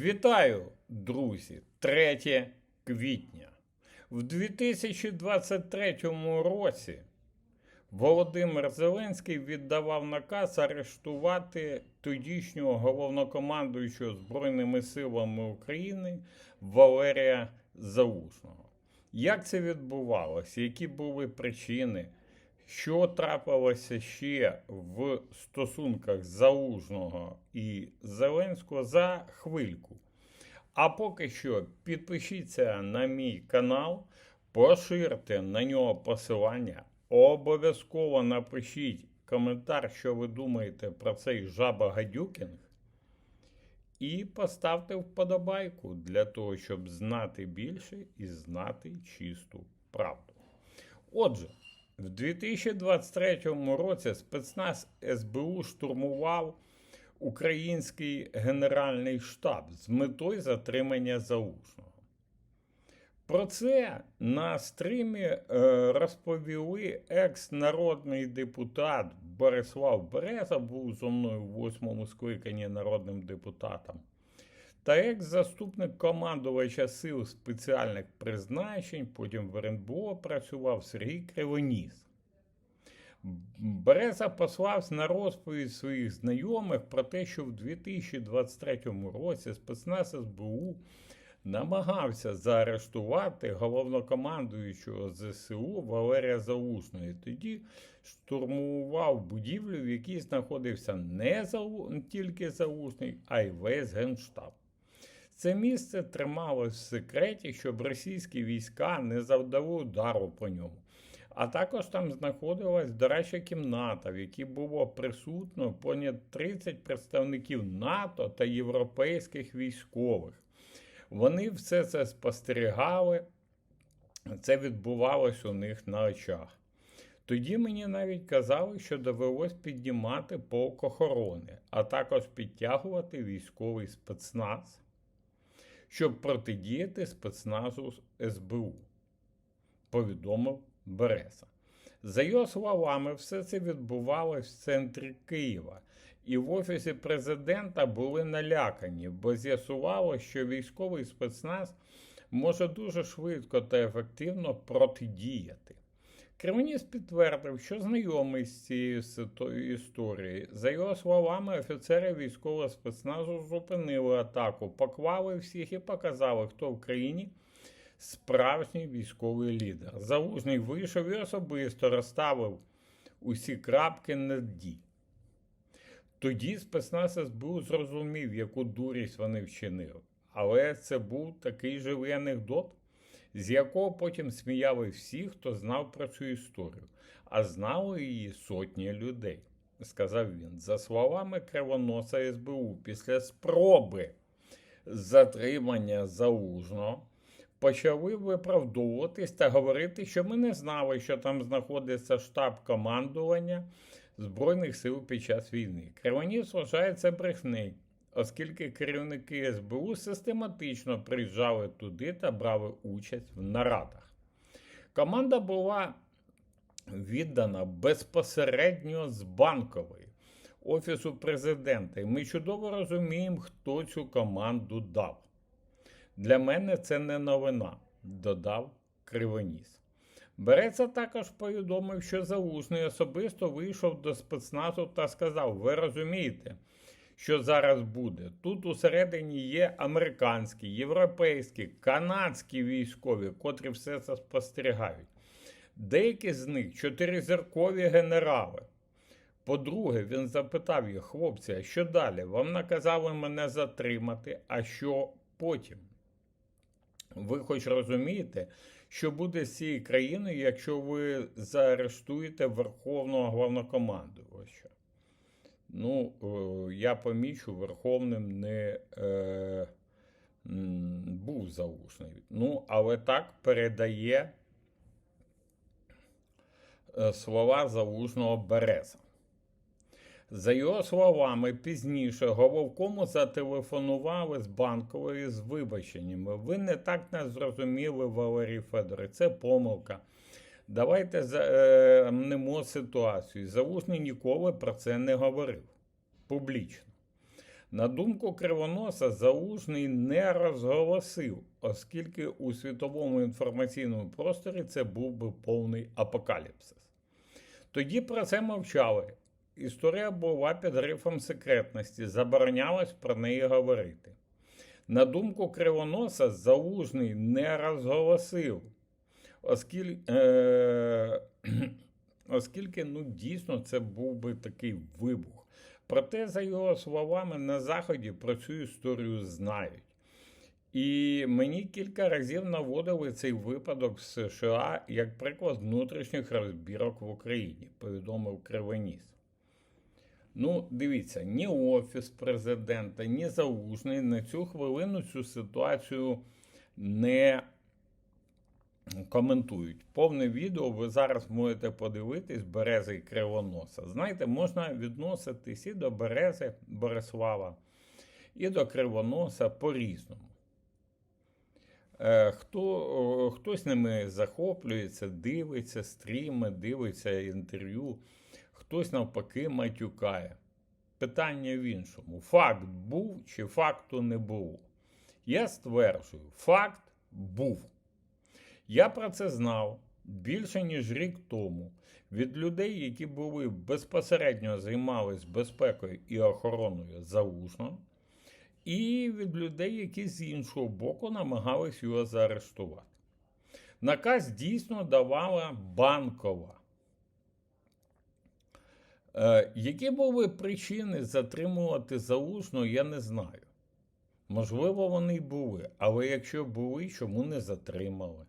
Вітаю, друзі! 3 квітня. В 2023 році Володимир Зеленський віддавав наказ арештувати тодішнього головнокомандуючого Збройними силами України Валерія Залужного. Як це відбувалося? Які були причини? Що трапилося ще в стосунках Залужного і Зеленського за хвильку? А поки що підпишіться на мій канал, поширте на нього посилання, обов'язково напишіть коментар, що ви думаєте про цей жаба гадюкінг. І поставте вподобайку для того, щоб знати більше і знати чисту правду. Отже, в 2023 році спецназ СБУ штурмував Український Генеральний штаб з метою затримання Залужного. Про це на стрімі е, розповіли екс-народний депутат Борислав Береза, був зо мною в восьмому скликанні народним депутатом, та екс-заступник командувача сил спеціальних призначень, потім в РНБО працював Сергій Кривоніс. Береза послався на розповідь своїх знайомих про те, що в 2023 році спецназ СБУ намагався заарештувати головнокомандуючого ЗСУ Валерія Залужного. І тоді штурмував будівлю, в якій знаходився не тільки Залужний, а й весь Генштаб. Це місце трималось в секреті, щоб російські війська не завдали удару по ньому. А також там знаходилась дорадча кімната, в якій було присутно понад 30 представників НАТО та європейських військових. Вони все це спостерігали, це відбувалось у них на очах. Тоді мені навіть казали, що довелось піднімати полк охорони, а також підтягувати військовий спецназ, щоб протидіяти спецназу СБУ, повідомив Береза. За його словами, все це відбувалось в центрі Києва, і в офісі президента були налякані, бо з'ясувало, що військовий спецназ може дуже швидко та ефективно протидіяти. Кремніс підтвердив, що знайомий з цією історією. За його словами, офіцери військового спецназу зупинили атаку, поклали всіх і показали, хто в країні справжній військовий лідер. Залужний вийшов і особисто розставив усі крапки над «ді». Тоді спецназ СБУ зрозумів, яку дурість вони вчинили. Але це був такий живий анекдот, з якого потім сміяли всі, хто знав про цю історію, а знали її сотні людей, сказав він. За словами кривоноса СБУ, після спроби затримання залужного почали виправдовуватись та говорити, що ми не знали, що там знаходиться штаб командування Збройних сил під час війни. Кривоніс вважає це брехнею, оскільки керівники СБУ систематично приїжджали туди та брали участь в нарадах. Команда була віддана безпосередньо з банкової офісу президента, і ми чудово розуміємо, хто цю команду дав. Для мене це не новина, додав Кривоніс. Береца також повідомив, що Залужний особисто вийшов до спецназу та сказав: Ви розумієте, що зараз буде? Тут усередині є американські, європейські, канадські військові, котрі все це спостерігають. Деякі з них чотиризіркові генерали. По-друге, він запитав їх, хлопці, а що далі? Вам наказали мене затримати, а що потім? Ви хоч розумієте, що буде з цією країною, якщо ви заарештуєте Верховного головнокомандувача? Ну, е, я помічу, Верховним не е, був залужний. Ну, але так передає е, слова залужного Береза. За його словами, пізніше головкому зателефонували з банкової з вибаченнями. Ви не так нас зрозуміли, Валерій Федорович, це помилка. Давайте замнемо ситуацію. Залужний ніколи про це не говорив публічно. На думку Кривоноса, Залужний не розголосив, оскільки у світовому інформаційному просторі це був би повний апокаліпсис. Тоді про це мовчали. Історія була під грифом секретності, заборонялось про неї говорити. На думку Кривоноса, Залужний не розголосив, оскільки, е, оскільки ну, дійсно це був би такий вибух. Проте, за його словами, на Заході про цю історію знають. І мені кілька разів наводили цей випадок в США як приклад внутрішніх розбірок в Україні, повідомив Кривоніс. Ну, дивіться, ні Офіс президента, ні Залужний на цю хвилину цю ситуацію не коментують. Повне відео ви зараз можете подивитись Берези і Кривоноса. Знаєте, можна відноситись і до Берези Борислава, і до Кривоноса по-різному. Е, Хто, Хтось ними захоплюється, дивиться стріми, дивиться інтерв'ю, хтось навпаки матюкає. Питання в іншому: факт був чи факту не було? Я стверджую, факт був. Я про це знав більше ніж рік тому від людей, які були безпосередньо займалися безпекою і охороною залужно, і від людей, які з іншого боку намагались його заарештувати. Наказ дійсно давала банкова. Е, які були причини затримувати залужно, я не знаю. Можливо, вони й були, але якщо були, чому не затримали?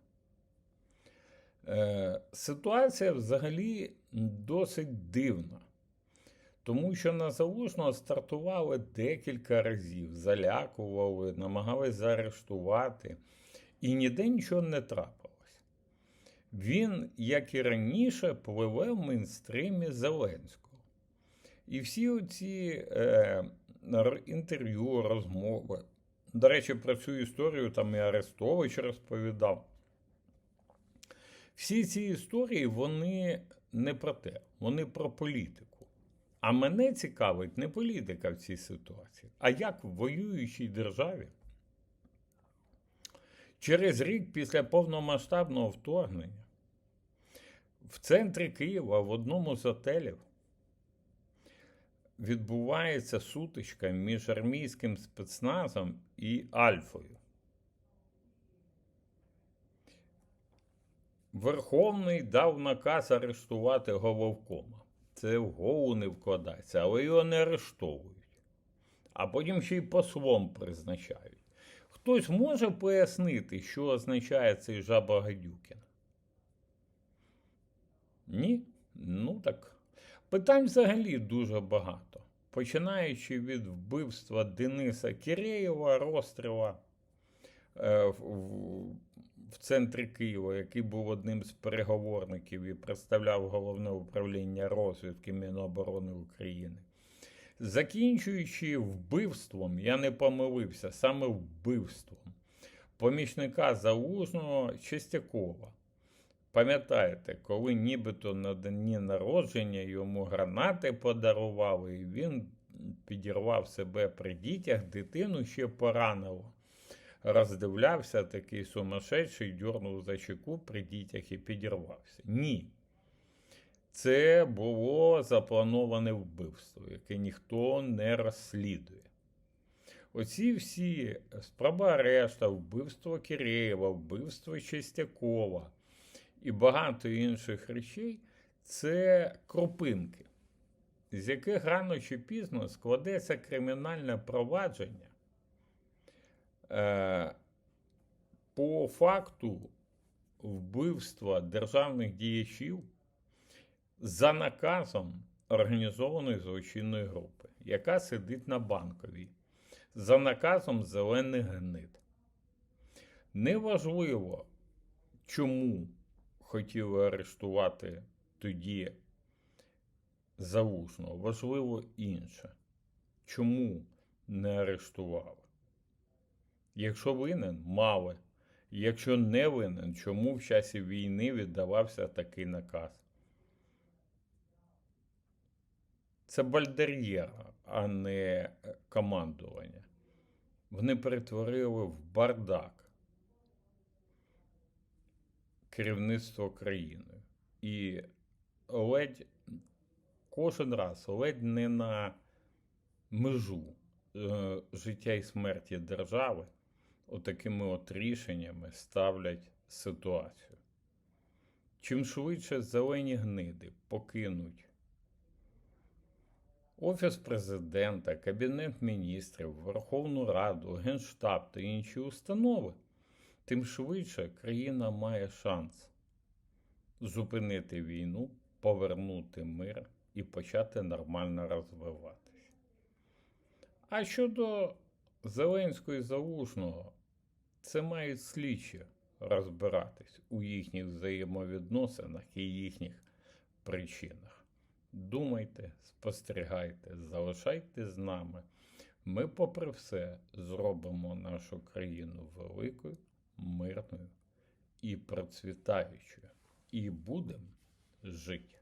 Е, ситуація взагалі досить дивна, тому що на залужного стартували декілька разів, залякували, намагались заарештувати, і ніде нічого не трапилось. Він, як і раніше, пливе в мейнстримі Зеленського. І всі ці е, інтерв'ю, розмови. До речі, про цю історію там і Арестович розповідав. Всі ці історії вони не про те, вони про політику. А мене цікавить не політика в цій ситуації, а як в воюючій державі через рік після повномасштабного вторгнення в центрі Києва в одному з готелів відбувається сутичка між армійським спецназом і Альфою. Верховний дав наказ арештувати головкома. Це в голову не вкладається, але його не арештовують. А потім ще й послом призначають. Хтось може пояснити, що означає цей жаба Гадюкін? Ні? Ну так. Питань взагалі дуже багато. Починаючи від вбивства Дениса Киреєва, розстріла е, в центрі Києва, який був одним з переговорників і представляв головне управління розвідки Міноборони України. Закінчуючи вбивством, я не помилився, саме вбивством помічника Залужного Чистякова. Пам'ятаєте, коли нібито на дні народження йому гранати подарували, і він підірвав себе при дітях, дитину ще поранило. Роздивлявся такий сумасшедший, дьорнув за щеку при дітях і підірвався. Ні. Це було заплановане вбивство, яке ніхто не розслідує. Оці всі спроба арешта, вбивство Киреєва, вбивство Чистякова і багато інших речей це кропинки, з яких рано чи пізно складеться кримінальне провадження по факту вбивства державних діячів за наказом організованої злочинної групи, яка сидить на банковій, за наказом зелених гнид. Неважливо, чому хотіли арештувати тоді Залужного. Важливо інше. Чому не арештували? Якщо винен, мали. Якщо не винен, чому в часі війни віддавався такий наказ? Це бальдер'єра, а не е, командування. Вони перетворили в бардак керівництво країною. І ледь кожен раз, ледь не на межу е, життя і смерті держави, отакими от рішеннями ставлять ситуацію. Чим швидше зелені гниди покинуть Офіс президента, Кабінет міністрів, Верховну Раду, Генштаб та інші установи, тим швидше країна має шанс зупинити війну, повернути мир і почати нормально розвиватися. А щодо Зеленського і Залужного, це мають слідчі розбиратись у їхніх взаємовідносинах і їхніх причинах. Думайте, спостерігайте, залишайтесь з нами. Ми, попри все, зробимо нашу країну великою, мирною і процвітаючою. І будемо жити.